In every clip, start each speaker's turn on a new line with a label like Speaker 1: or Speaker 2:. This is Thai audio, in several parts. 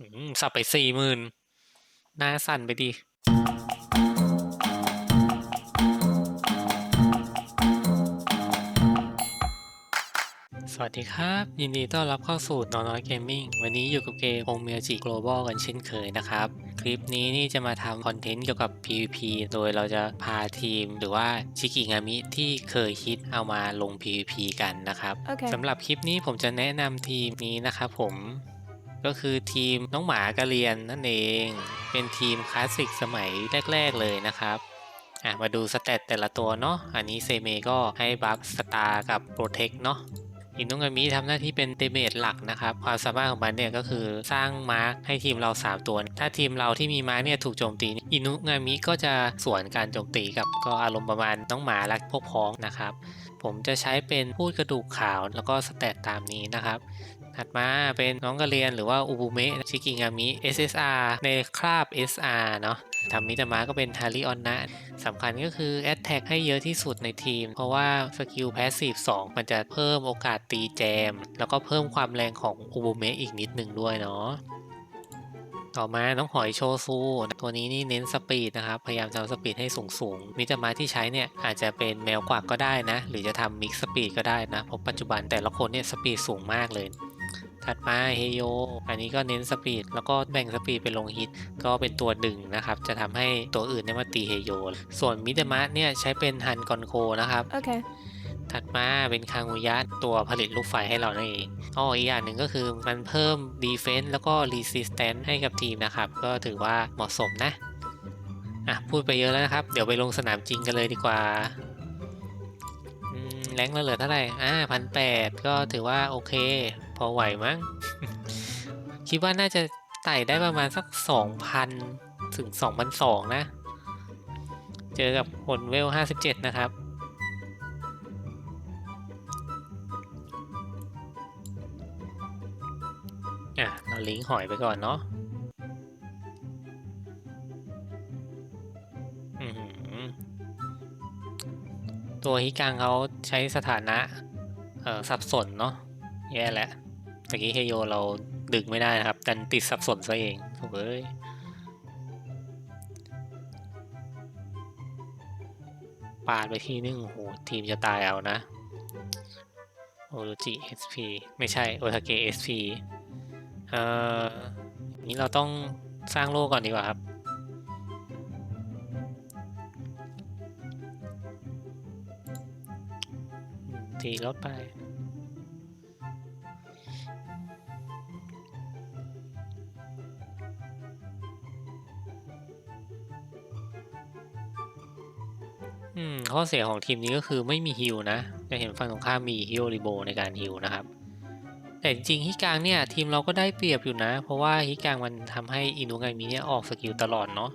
Speaker 1: อืมสับไปสี่หมื่นหน้าสั่นไปดิสวัสดีครับ ยินดีต้อนรับเข้าสู่นอน้อยเกมมิ่งวันนี้อยู่กับเกม Home m u j i Global กันเช่นเคยนะครับ คลิปนี้นี่จะมาทำคอนเทนต์เกี่ยวกับ PVP โดยเราจะพาทีมหรือว่าชิกิงามิที่เคยฮิตเอามาลง PVP กันนะครับ
Speaker 2: Okay.
Speaker 1: สำหรับคลิปนี้ผมจะแนะนำทีมนี้นะครับผม ก็คือทีมน้องหมากระเรียนนั่นเอง เป็นทีมคลาสสิกสมัยแรก ๆ เลยนะครับอะมาดูสเตตแต่ละตัวเนาะอันนี้เซเมก็ให้บัฟสตาร์กับโปรเทคเนาะอินุงามิทำหน้าที่เป็นเดเมจหลักนะครับ ความสามารถของมันเนี่ยก็คือสร้างมาร์คให้ทีมเรา 3 ตัว ถ้าทีมเราที่มีมาร์คเนี่ยถูกโจมตี อินุงามิก็จะสวนการโจมตีกับก็อารมณ์ประมาณน้องหมารักพวกพ้องนะครับ ผมจะใช้เป็นพูดกระดูกขาวแล้วก็สเตตตามนี้นะครับ ถัดมาเป็นน้องกระเรียนหรือว่าอุบุเมะชิกิงามิ SSR ในคราบ SR เนาะทำมิตามาก็เป็นฮาริออนนะสำคัญก็คือ a t t a c k ให้เยอะที่สุดในทีม เพราะว่าสกิล Passive 2มันจะเพิ่มโอกาสตีแจม แล้วก็เพิ่มความแรงของอุบุเมะอีกนิดหนึ่งด้วยเนาะต่อมาน้องหอยโชซู ตัวนี้นี่เน้นสปีดนะครับ พยายามทำสปีดให้สูงสูงๆมิตามาที่ใช้เนี่ยอาจจะเป็นแมวกวักก็ได้นะ หรือจะทำมิกสปีดก็ได้นะเพราะปัจจุบันแต่ละคนเนี่ยสปีดสูงมากเลย ถัดมาเฮโยอันนี้ก็เน้นสปีดแล้วก็แบ่งสปีดเป็นลงฮิต ก็เป็นตัวดึงนะครับ จะทำให้ตัวอื่นเนี่ยมาตีเฮโยส่วนมิตามะเนี่ยใช้เป็นฮันกอนโคนะครับ
Speaker 2: Okay.
Speaker 1: ถัดมาเป็นคางูยะตัวผลิตลูกไฟให้เรานั่นเองอ๋ออีกอย่างหนึ่งก็คือมันเพิ่ม Defense แล้วก็ Resistance ให้กับทีมนะครับ ก็ถือว่าเหมาะสมนะ อะ พูดไปเยอะแล้วนะครับ เดี๋ยวไปลงสนามจริงกันเลยดีกว่าอืมแรงเราเหลือเท่าไหร่ อ่าพันแปดก็ถือว่าโอเค พอไหวมั้ง คิดว่าน่าจะไต่ได้ประมาณสักสองพันถึงสองพันสองนะ เจอกับคนเวลห้าสิบเจ็ดนะครับ อะ เราลิงก์หอยไปก่อนเนาะตัวฮิกังเขาใช้สถานะสับสนเนาะแย่แหละ ตะกี้เฮโยเราดึงไม่ได้นะครับ ดันติดสับสนซะเองโถ่เอ้ยปาดไปทีนึงโอ้โหทีมจะตายเอานะโอโรจิ SP ไม่ใช่โอทาเกะ SP เอ่อนี้เราต้องสร้างโลกก่อนดีกว่าครับอืมทีรถไป ข้อเสียของทีมนี้ก็คือไม่มีฮิลนะ จะเห็นฝั่งตรงข้ามมีฮิโอริโบในการฮิลนะครับ แต่จริงๆฮิกางเนี่ยทีมเราก็ได้เปรียบอยู่นะ เพราะว่าฮิกางมันทำให้อินุไงมิเนี่ยออกสกิลตลอดเนาะ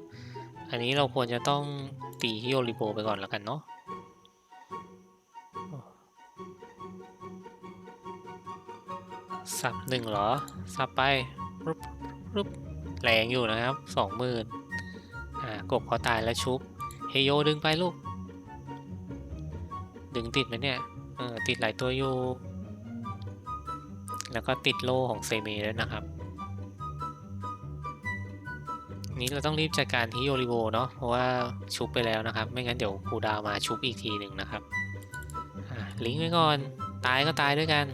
Speaker 1: อันนี้เราควรจะต้องตีฮิโอริโบไปก่อนแล้วกันเนาะสับหนึ่งเหรอ สับไปรุบรุบแรงอยู่นะครับสองหมื่นอ่ากบเขาตายแล้วชุบ เฮโยดึงไปลูก ดึงติดไหมเนี่ย เออติดหลายตัวอยู่ แล้วก็ติดโล่ของเซเมด้วยนะครับ นี้เราต้องรีบจัดการที่โอริโบเนาะ เพราะว่าชุบไปแล้วนะครับ ไม่งั้นเดี๋ยวครูดาวมาชุบอีกทีหนึ่งนะครับ ลิงก์ไว้ก่อน ตายก็ตายด้วยกัน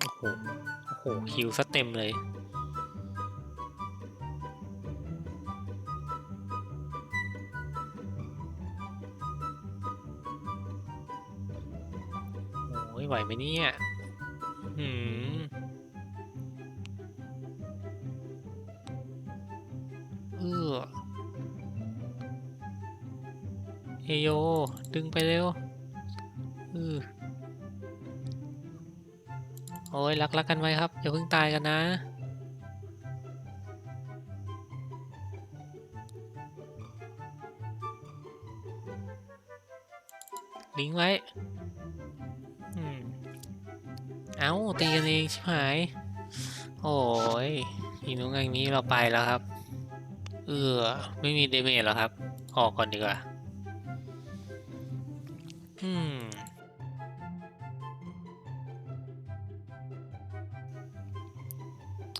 Speaker 1: โอ้โหโอ้โหคิวซะเต็มเลย วไหมเนี่ยหืมเออเฮโย ดึงไปเร็วเออโอ้ยรักรักกันไว้ครับ อย่าเพิ่งตายกันนะ ลิงไว้ เอ้าตีกันเองชิบหาย โอ้ยอีนุ้งอย่างนี้เราไปแล้วครับ เออไม่มีเดเมจแล้วครับ ออกก่อนดีกว่า อืม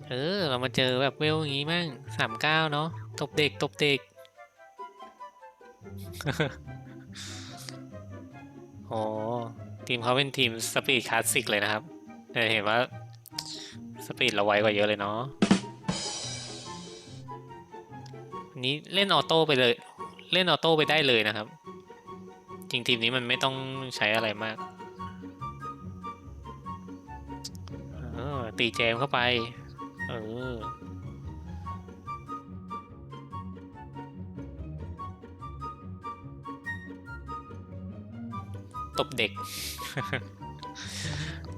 Speaker 1: เออ เรามาเจอแบบเวลอย่างงี้มั่งสามเก้าเนาะตบเด็กตบเด็ก โอ้ทีมเขาเป็นทีมสปีดคลาสสิกเลยนะครับ เห็นว่าสปีดเราไวกว่าเยอะเลยเนาะนี้เล่นออโต้ไปเลย เล่นออโต้ไปได้เลยนะครับ จริงทีมนี้มันไม่ต้องใช้อะไรมากออตีแจมเข้าไป เออตบเด็ก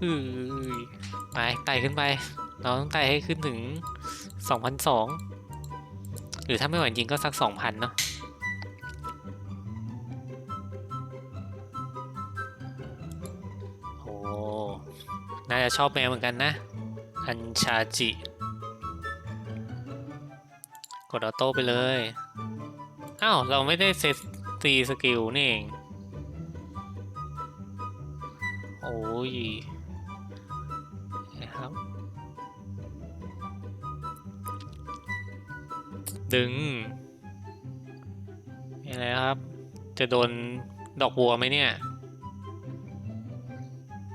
Speaker 1: อือไปไต่ขึ้นไป เราต้องไต่ให้ขึ้นถึง2,002หรือถ้าไม่ไหวจริงก็สัก2,000เนาะโอ้น่าจะชอบแมวเหมือนกันนะ อันชาจิ กดออโต้ไปเลย อ้าว เราไม่ได้เซตตีสกิลนี่เอง โอ้ย ครับ ดึงอะไรครับ จะโดนดอกบัวไหมเนี่ย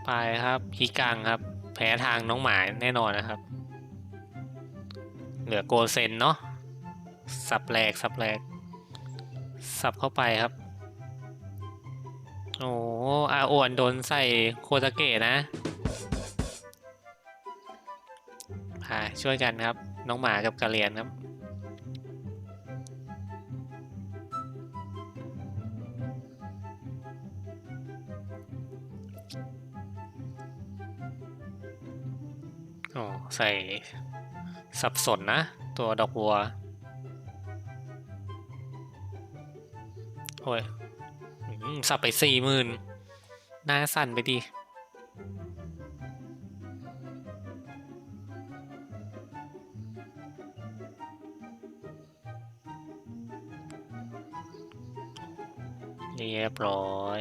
Speaker 1: ไปครับฮีกังครับ แพ้ทางน้องหมาแน่นอนนะครับ เหลือโกเซนเนาะสับแหลกสับแหลก สับเข้าไปครับ โอ้อาอวนโดนใส่โคตาเกะนะ พาช่วยกันครับ น้องหมากับกะเรียนครับโอ้ใส่สับสนนะ ตัวดอกบัว โอ้ยสับไปสี่หมื่นหน้าสั่นไปดิ เรียบร้อย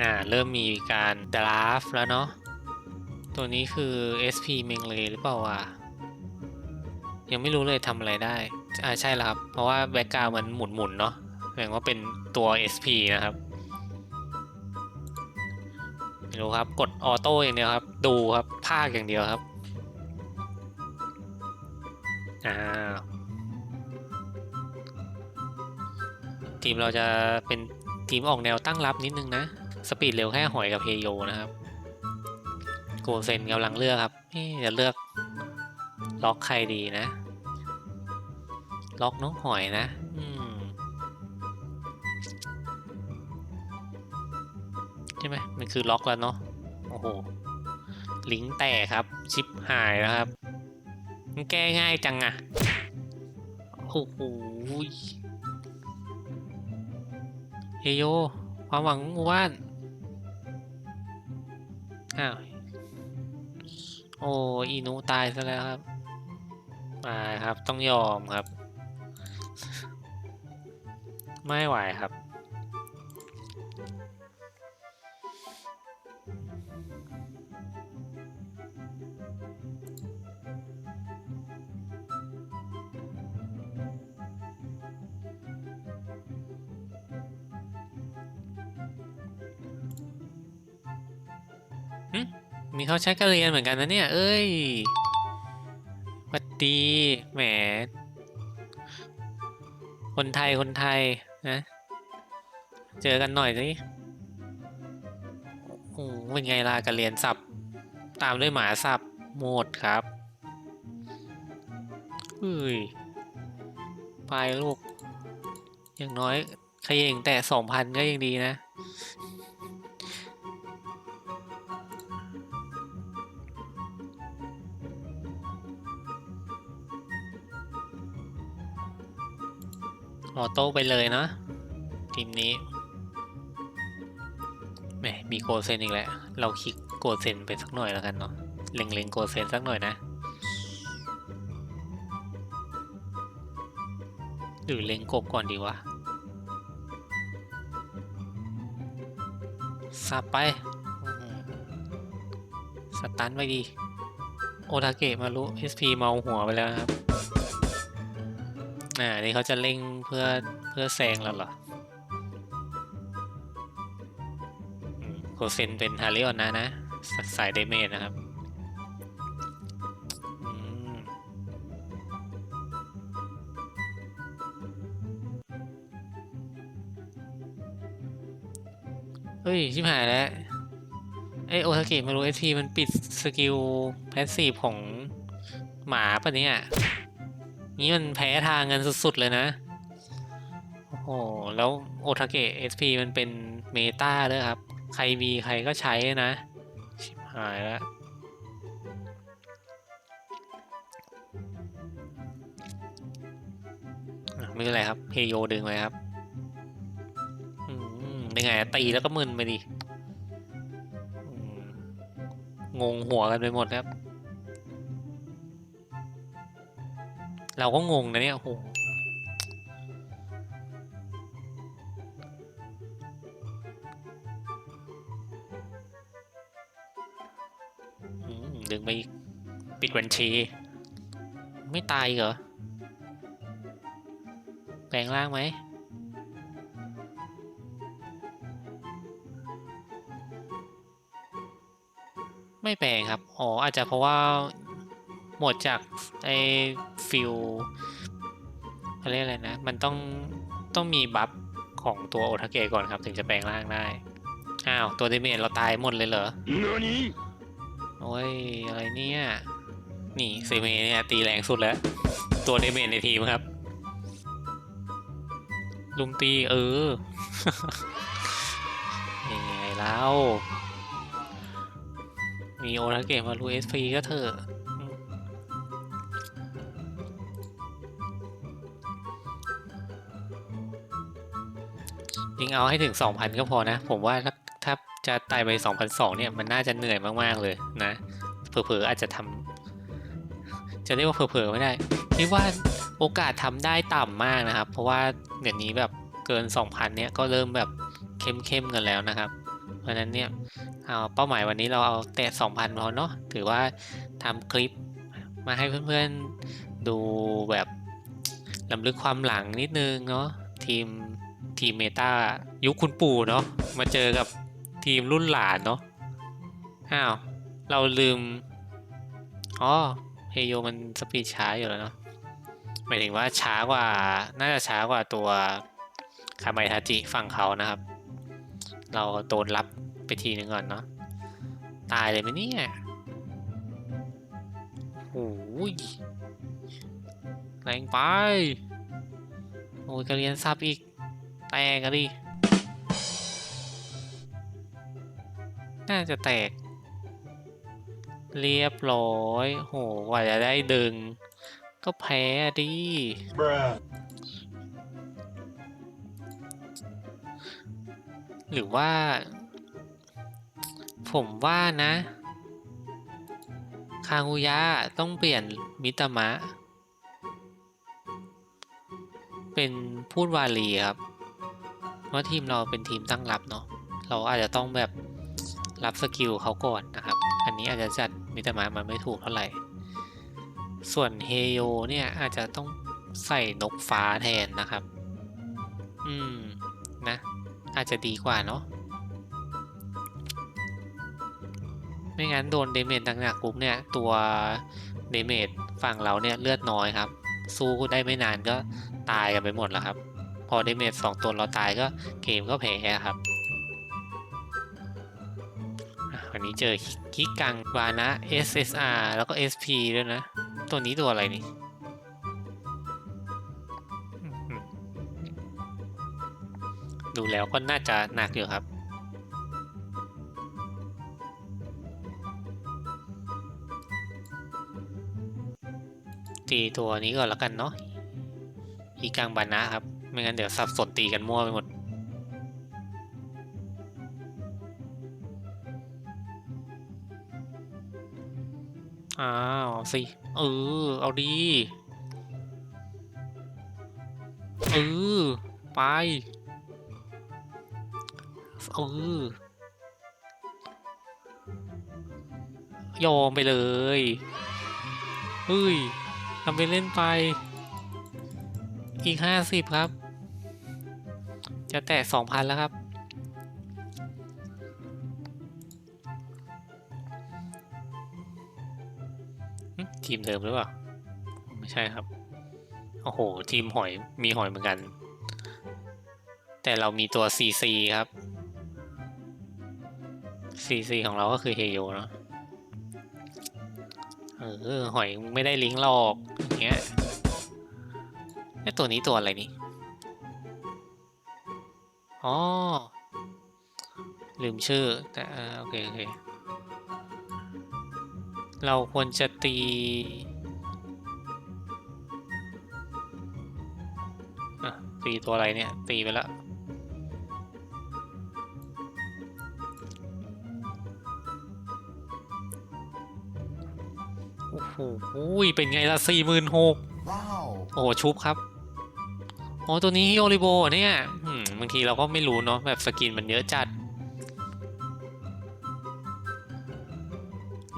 Speaker 1: อ่า เริ่มมีการดราฟแล้วเนาะ ตัวนี้คือ SP เมงเลยหรือเปล่าวะยังไม่รู้เลยทำอะไรได้ อ่า ใช่แล้วครับ เพราะว่าแบ็กกราวมันหมุนๆเนาะแสดงว่าเป็นตัว SP นะครับ รู้ครับ กดออโต้อย่างเดียวครับ ดูครับ ภาคอย่างเดียวครับ อ่า ทีมเราจะเป็นทีมออกแนวตั้งรับนิดนึงนะ สปีดเร็วแค่หอยกับเฮโยนะครับ โกเซนกำลังเลือกครับจะเลือกล็อกใครดีนะ ล็อกน้องหอยนะ อืม ช่ไหมมันคือล็อกแล้วเนาะโอ้โหลิงแตกครับ ชิปหายแล้วครับ มันแก้ง่ายจังอะโอ้โหเฮโย ความหวังของหมู่บ้านอ้าวโอ้อีนูตายซะแล้วครับมาครับต้องยอมครับ ไม่ไหวครับ มีเขาใช้กระเรียนเหมือนกันนะเนี่ย เอ้ยวัดดี แหม คนไทย คนไทย นะ เจอกันหน่อยสิโอ้เป็นไงล่ะกระเรียนสับ ตามด้วยหมาสับหมดครับเฮ้ยไปลูก อย่างน้อยขยเงแต่สองพันก็ยังดีนะ ออโต้ไปเลยนะ ทีมนี้แหมมีโกเซนอีกแล้ว เราคลิกโกเซนไปสักหน่อยแล้วกันเนาะเล็งเล็งโกเซนสักหน่อยนะหรือเล็งกบก่อนดีวะซับไป สตันไปดี โอทาเกะมารุ SP เมาหัวไปแล้วครับ อ่านี่เขาจะเร่งเพื่อเพื่อแซงเราเหรอโคเซนเป็นฮาริออนนะนะสสายเดเมจนะครับเฮ้ย ชิบหายแล้ว ไอโอทาเกะมารู้เอทีมันปิดสกิลแพสซีฟของหมาปะเนี่ย นี่มันแพ้ทางกันสุด ๆ เลยนะ โอ้โห แล้วโอทาเกะ SP มันเป็นเมตาด้วยครับ ใครมีใครก็ใช้นะ ชิบหายแล้ว ไม่เป็นไรครับเฮโยดึงไว้ครับอืมเป็นไงตีแล้วก็มึนไปดิ งงหัวกันไปหมดครับ เราก็งงนะเนี่ยโหดึงไปปิดบัญชี ไม่ตายเหรอ แปลงร่างไหมไม่แปลงครับ อ๋อ อาจจะเพราะว่าหมดจากไอ ฟิลเขาเรียกอะไรนะ มันต้องต้องมีบัฟของตัวโอทาเกะก่อนครับ ถึงจะแปลงร่างได้ อ้าว ตัวเดเมจเราตายหมดเลยเหรอ
Speaker 2: 何
Speaker 1: โอ้ย อะไรเนี่ย นี่เซเมเนี่ย ตีแรงสุดแล้ว ตัวเดเมจในทีมครับ ลุมตีเออยังไงแล้วมีโอทาเกะมาลูเอสพีก็เถอะ ยิงเอาให้ถึง 2,000 ก็พอนะ ผมว่าถ้าถ้าจะตายไป2,200เนี่ยมันน่าจะเหนื่อยมากๆเลยนะเผลอๆอาจจะทำจะเรียกว่าเผลอๆไม่ได้คิดว่าโอกาสทำได้ต่ำมากนะครับ เพราะว่าเดี๋ยวนี้แบบเกิน 2,000 เนี่ยก็เริ่มแบบเข้มๆกันแล้วนะครับ เพราะฉะนั้นเนี่ยเอาเป้าหมายวันนี้เราเอาแตะ2,000 พอเนาะถือว่าทำคลิปมาให้เพื่อนๆดูแบบลำลึกความหลังนิดนึงเนาะทีม ทีมเมตายุคคุณปู่เนาะมาเจอกับทีมรุ่นหลานเนาะอ้าว เราลืม อ๋อเฮโยมันสปีดช้าอยู่แล้วเนาะหมายถึงว่าช้ากว่าน่าจะช้ากว่าตัวคาไมทาจิฝั่งเขานะครับ เราโดนรับไปทีหนึ่งก่อนเนาะตายเลยไหมเนี่ยโอ้ยแรงไป โอ้ยกระเรียนซับอีก แตกกันดิ น่าจะแตก เรียบร้อย โหกว่าจะได้ดึง ก็แพ้อะดิ หรือว่า ผมว่านะ คางูยะต้องเปลี่ยนมิตามะ เป็นพูดวาลีครับ เพราะทีมเราเป็นทีมตั้งรับเนาะเราอาจจะต้องแบบรับสกิลเขาก่อนนะครับ อันนี้อาจจะจัดมิตามะมันไม่ถูกเท่าไหร่ ส่วนเฮโยเนี่ยอาจจะต้องใส่นกฟ้าแทนนะครับ อืม นะ อาจจะดีกว่าเนาะ ไม่งั้นโดนเดเมจหนักๆปุ๊บเนี่ย ตัวเดเมจฝั่งเราเนี่ยเลือดน้อยครับ สู้ได้ไม่นานก็ตายกันไปหมดแล้วครับ อเดเมจสองตัวเราตายก็เกมก็แพ้ครับวันนี้เจอคิกังวานะ SSR แล้วก็ SP ด้วยนะ ตัวนี้ตัวอะไรนี่ดูแล้วก็น่าจะหนักอยู่ครับ ตีตัวนี้ก่อนแล้วกันเนาะอีกังบานะครับ ไม่งั้นเดี๋ยวสับสนตีกันมั่วไปหมด อ้าวสิ เออ เอาดี เออ ไป เออยอมไปเลยเฮ้ยทำไปเล่นไป อีกห้าสิบครับ จะแตะสองพันแล้วครับ ทีมเดิมหรือเปล่า ไม่ใช่ครับ โอ้โห ทีมหอยมีหอยเหมือนกัน แต่เรามีตัว CC ครับ CC ของเราก็คือเฮโยเนาะเออหอยไม่ได้ลิงก์หรอกอย่างเงี้ยไอตัวนี้ตัวอะไรนี่ อ๋อ ลืมชื่อ แต่เออโอเค โอเค เราควรจะตี อะ ตีตัวอะไรเนี่ย ตีไปแล้วโอ้โหอุ้ยเป็นไงล่ะสี่หมื่นหก
Speaker 2: Wow.
Speaker 1: โอ้โห ชุบครับ อ๋อ ตัวนี้โอริโบเนี่ยอืม บางทีเราก็ไม่รู้เนาะแบบสกินมันเยอะจัด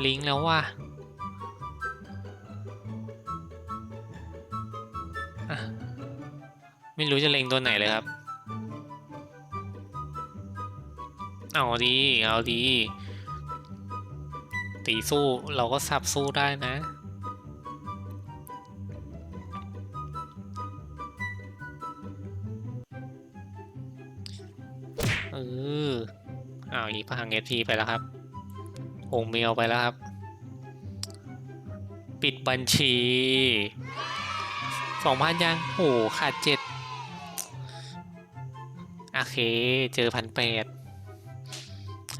Speaker 1: ลิงก์แล้วว่ะอะไม่รู้จะเล็งตัวไหนเลยครับ เอาดี เอาดี ตีสู้เราก็สับสู้ได้นะ พังเอทีไปแล้วครับโงเมลไปแล้วครับ ปิดบัญชีสองพันยังโอ้ขาดเจ็ดโอเค เจอพันแปด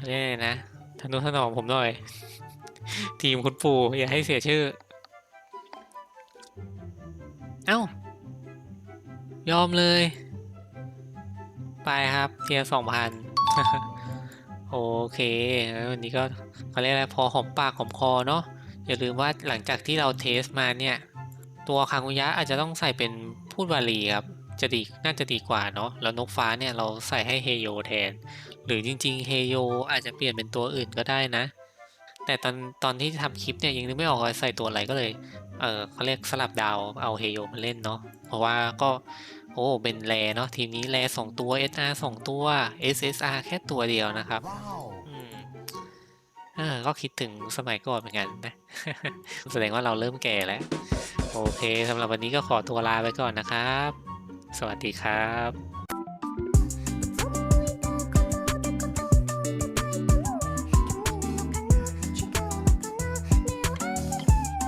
Speaker 1: เรียกอะไรนะทนุถนอมผมหน่อย ทีมคุณปู่อย่าให้เสียชื่อ เอ้า ยอมเลย ไปครับเทียสองพัน โอเคแล้ววันนี้ก็เขาเรียกอะไรพอหอมปากหอมคอเนาะอย่าลืมว่าหลังจากที่เราเทสมาเนี่ย ตัวคังุยะอาจจะต้องใส่เป็นพูดวาลีครับจะดีน่าจะดีกว่าเนาะแล้วนกฟ้าเนี่ยเราใส่ให้เฮโยแทน หรือจริงๆเฮโยอาจจะเปลี่ยนเป็นตัวอื่นก็ได้นะ แต่ตอนตอนที่ทำคลิปเนี่ยยังนึกไม่ออกว่าใส่ตัวอะไรก็เลยเออเขาเรียกสลับดาวเอาเฮโยมาเล่นเนาะเพราะว่าก็ โอ้เป็นแรเนาะทีมนี้แรสองตัว SR สองตัว SSR แค่ตัวเดียวนะครับ
Speaker 2: Wow.
Speaker 1: อืมเออก็คิดถึงสมัยก่อนเหมือนกันนะ แสดงว่าเราเริ่มแก่แล้ว โอเคสำหรับวันนี้ก็ขอตัวลาไปก่อนนะครับ สวัสดีครับ